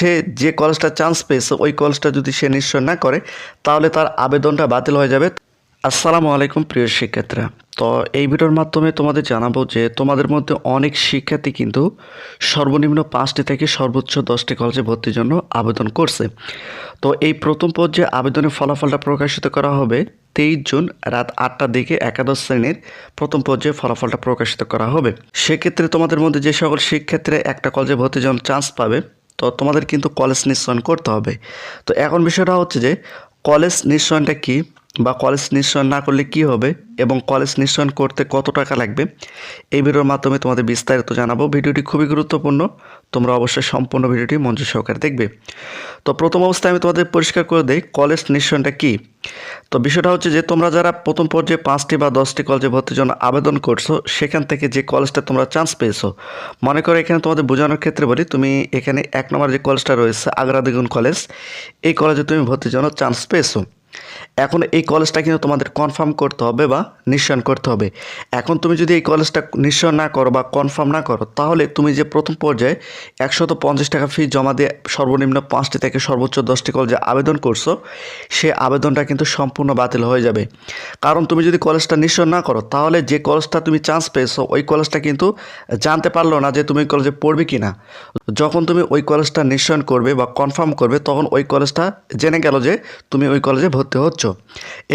সে যে কলেজটা চান্স পেয়েছে, ওই কলেজটা যদি সে নিশ্চয় না করে, তাহলে তার আবেদনটা বাতিল হয়ে যাবে। আসসালামু আলাইকুম, প্রিয় শিক্ষার্থীরা। তো এই ভিডিওর মাধ্যমে তোমাদের জানাব যে তোমাদের মধ্যে অনেক শিক্ষার্থী কিন্তু সর্বনিম্ন পাঁচটি থেকে সর্বোচ্চ দশটি কলেজে ভর্তির জন্য আবেদন করছে। তো এই প্রথম পর্যায়ে আবেদনের ফলাফলটা প্রকাশিত করা হবে তেইশ জুন রাত আটটার দিকে একাদশ শ্রেণির প্রথম পর্যায়ে ফলাফলটা প্রকাশিত করা হবে। সেক্ষেত্রে তোমাদের মধ্যে যে সকল শিক্ষার্থীরা একটা কলেজে ভর্তির জন্য চান্স পাবে তো তোমাদের কিন্তু কলেজ নিঃসরণ করতে হবে। তো এখন বিষয়টা হচ্ছে যে কলেজ নিঃসরণটা কি? বা কলেজ নিশ্চয়ন না করলে কি হবে এবং কলেজ নিশ্চয়ন করতে কত টাকা লাগবে? এই ভিডিওর মাধ্যমে তোমাদের বিস্তারিত জানাব। ভিডিওটি খুবই গুরুত্বপূর্ণ। তোমরা অবশ্যই সম্পূর্ণ ভিডিওটি মঞ্জুর সহকারে দেখবে। তো প্রথম অবস্থায় আমি তোমাদের পরিষ্কার করে দিই কলেজ নিশ্চয়নটা কি? তো বিষয়টা হচ্ছে যে, তোমরা যারা প্রথম পর্যায়ে পাঁচটি বা দশটি কলেজে ভর্তির জন্য আবেদন করছ, সেখান থেকে যে কলেজটা তোমরা চান্স পেয়েছ, মনে করো এখানে তোমাদের বোঝানোর ক্ষেত্রে বলি, তুমি এখানে এক নম্বর যে কলেজটা রয়েছে, আগ্রা দ্বিগুণ কলেজ এই কলেজে তুমি ভর্তির জন্য চান্স পেয়েছ। এখন এই কলেজটা কিন্তু তোমাদের কনফার্ম করতে হবে বা নিশ্চয়ন করতে হবে। এখন তুমি যদি এই কলেজটা নিশ্চয় না করো বা কনফার্ম না করো, তাহলে তুমি যে প্রথম পর্যায়ে একশত পঞ্চাশ টাকা ফি জমা দিয়ে সর্বনিম্ন পাঁচটি থেকে সর্বোচ্চ দশটি কলেজে আবেদন করছ, সে আবেদনটা কিন্তু সম্পূর্ণ বাতিল হয়ে যাবে। কারণ তুমি যদি কলেজটা নিশ্চয় না করো, তাহলে যে কলেজটা তুমি চান্স পেয়েছ, ওই কলেজটা কিন্তু জানতে পারল না যে তুমি কলেজে পড়বে কি না যখন তুমি ওই কলেজটা নিশ্চয়ন করবে বা কনফার্ম করবে, তখন ওই কলেজটা জেনে গেল যে তুমি ওই কলেজে ভর্তি হচ্ছ।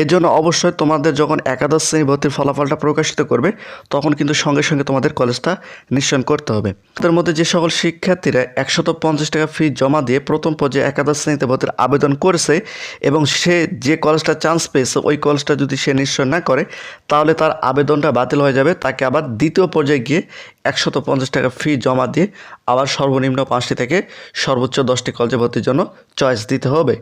এর জন্য অবশ্যই তোমাদের যখন একাদশ শ্রেণি ভর্তির ফলাফলটা প্রকাশিত করবে, তখন কিন্তু সঙ্গে সঙ্গে তোমাদের কলেজটা নিশ্চয়ন করতে হবে। তাদের মধ্যে যে সকল শিক্ষার্থীরা একশত পঞ্চাশ টাকা ফি জমা দিয়ে প্রথম পর্যায়ে একাদশ শ্রেণীতে ভর্তির আবেদন করেছে এবং সে যে কলেজটা চান্স পেয়েছে, ওই কলেজটা যদি সে নিশ্চয় না করে, তাহলে তার আবেদনটা বাতিল হয়ে যাবে। তাকে আবার দ্বিতীয় পর্যায়ে গিয়ে একশত পঞ্চাশ টাকা ফি জমা দিয়ে আবার সর্বনিম্ন পাঁচটি থেকে সর্বোচ্চ দশটি কলেজে ভর্তির জন্য চয়েস দিতে হবে।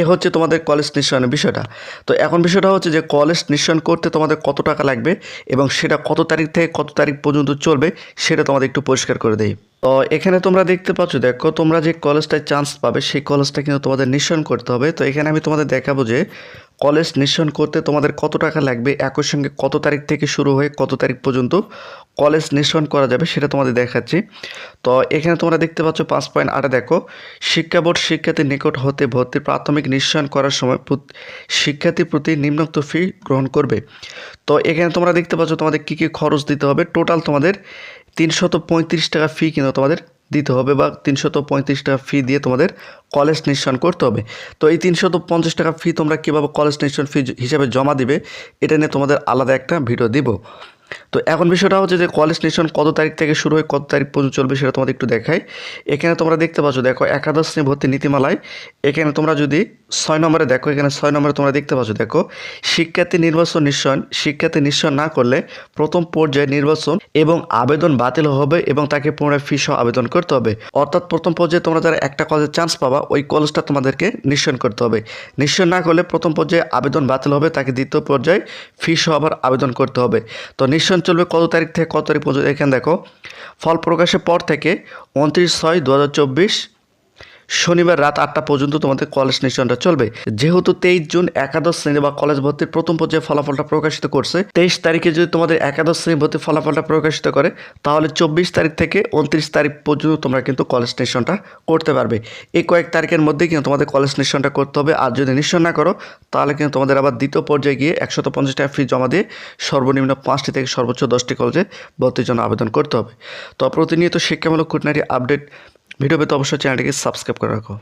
এ হচ্ছে তোমাদের কলেজ নিঃসরণের বিষয়টা। তো এখন বিষয়টা হচ্ছে যে কলেজ নিঃসরণ করতে তোমাদের কত টাকা লাগবে এবং সেটা কত তারিখ থেকে কত তারিখ পর্যন্ত চলবে সেটা তোমাদের একটু পরিষ্কার করে দেই। তো এখানে তোমরা দেখতে পাচ্ছ, দেখো তোমরা যে কলেজটায় চান্স পাবে সেই কলেজটা কিন্তু তোমাদের নিঃসরণ করতে হবে। তো এখানে আমি তোমাদের দেখাবো যে কলেজ নিশ্চয়ন করতে তোমাদের কত টাকা লাগবে, একই সঙ্গে কত তারিখ থেকে শুরু হয়ে কত তারিখ পর্যন্ত কলেজ নিশ্চয়ন করা যাবে সেটা তোমাদের দেখাচ্ছি। তো এখানে তোমরা দেখতে পাচ্ছ পাঁচ পয়েন্ট আটে দেখো, শিক্ষা বোর্ড শিক্ষার্থীর নিকট হতে ভর্তি প্রাথমিক নিশ্চয়ন করার সময় শিক্ষার্থীর প্রতি নিম্নোক্ত ফি গ্রহণ করবে। তো এখানে তোমরা দেখতে পাচ্ছ তোমাদের কী কী খরচ দিতে হবে টোটাল তোমাদের তিনশত টাকা ফি কিন্তু তোমাদের দিতে হবে বা তিনশত পঁয়ত্রিশ টাকা ফি দিয়ে তোমাদের কলেজ নিঃসরণ করতে হবে। তো এই তিনশত পঞ্চাশ টাকা ফি তোমরা কীভাবে কলেজ নিঃসরণ ফি হিসাবে জমা দিবে, এটা নিয়ে তোমাদের আলাদা একটা ভিডিও দিব। তো এখন বিষয়টা হচ্ছে যে কলেজ নিশ্চয়ন কত তারিখ থেকে শুরু হয়, কত তারিখ পর্যন্ত চলবে সেটা তোমাদের একটু দেখাই। এখানে তোমরা দেখতে পাচ্ছ, দেখো একাদশ শ্রেণি ভর্তি নীতিমালায় এখানে তোমরা যদি ছয় নম্বরে দেখো, এখানে ছয় নম্বরে তোমরা দেখতে পাচ্ছ, দেখো, শিক্ষার্থী নির্বাচন নিশ্চয়ন, শিক্ষার্থী নিশ্চয়ন না করলে প্রথম পর্যায়ে নির্বাচন এবং আবেদন বাতিল হবে এবং তাকে পুনরায় ফি সহ আবেদন করতে হবে। অর্থাৎ প্রথম পর্যায়ে তোমরা যারা একটা কলেজে চান্স পাবা, ওই কলেজটা তোমাদেরকে নিশ্চয়ন করতে হবে। নিশ্চয় না করলে প্রথম পর্যায়ে আবেদন বাতিল হবে, তাকে দ্বিতীয় পর্যায়ে ফি সহ আবার আবেদন করতে হবে। তো নিশ্চয়ন চলবে কত তারিখ থেকে কত তারিখ পর্যন্ত? এখানে দেখো, ফল প্রকাশের পর থেকে উনত্রিশ ছয় দু হাজার চব্বিশ শনিবার রাত আটটা পর্যন্ত তোমাদের কলেজ নিশ্চয়নটা চলবে। যেহেতু তেইশ জুন একাদশ শ্রেণি বা কলেজ ভর্তির প্রথম পর্যায়ে ফলাফলটা প্রকাশিত করছে, তেইশ তারিখে যদি তোমাদের একাদশ শ্রেণি ভর্তির ফলাফলটা প্রকাশিত করে, তাহলে চব্বিশ তারিখ থেকে উনত্রিশ তারিখ পর্যন্ত তোমরা কিন্তু কলেজ নিশ্চয়নটা করতে পারবে। এই কয়েক তারিখের মধ্যেই কিন্তু তোমাদের কলেজ নিশ্চয়নটা করতে হবে। আর যদি নিশ্চয় না করো, তাহলে কিন্তু তোমাদের আবার দ্বিতীয় পর্যায়ে গিয়ে একশত পঞ্চাশ টাকা ফি জমা দিয়ে সর্বনিম্ন পাঁচটি থেকে সর্বোচ্চ দশটি কলেজে ভর্তির জন্য আবেদন করতে হবে। তো প্রতিনিয়ত শিক্ষামূলক খুঁটিনাটি আপডেট ভিডিও পেতে অবশ্যই চ্যানেলটিকে সাবস্ক্রাইব করে রাখো।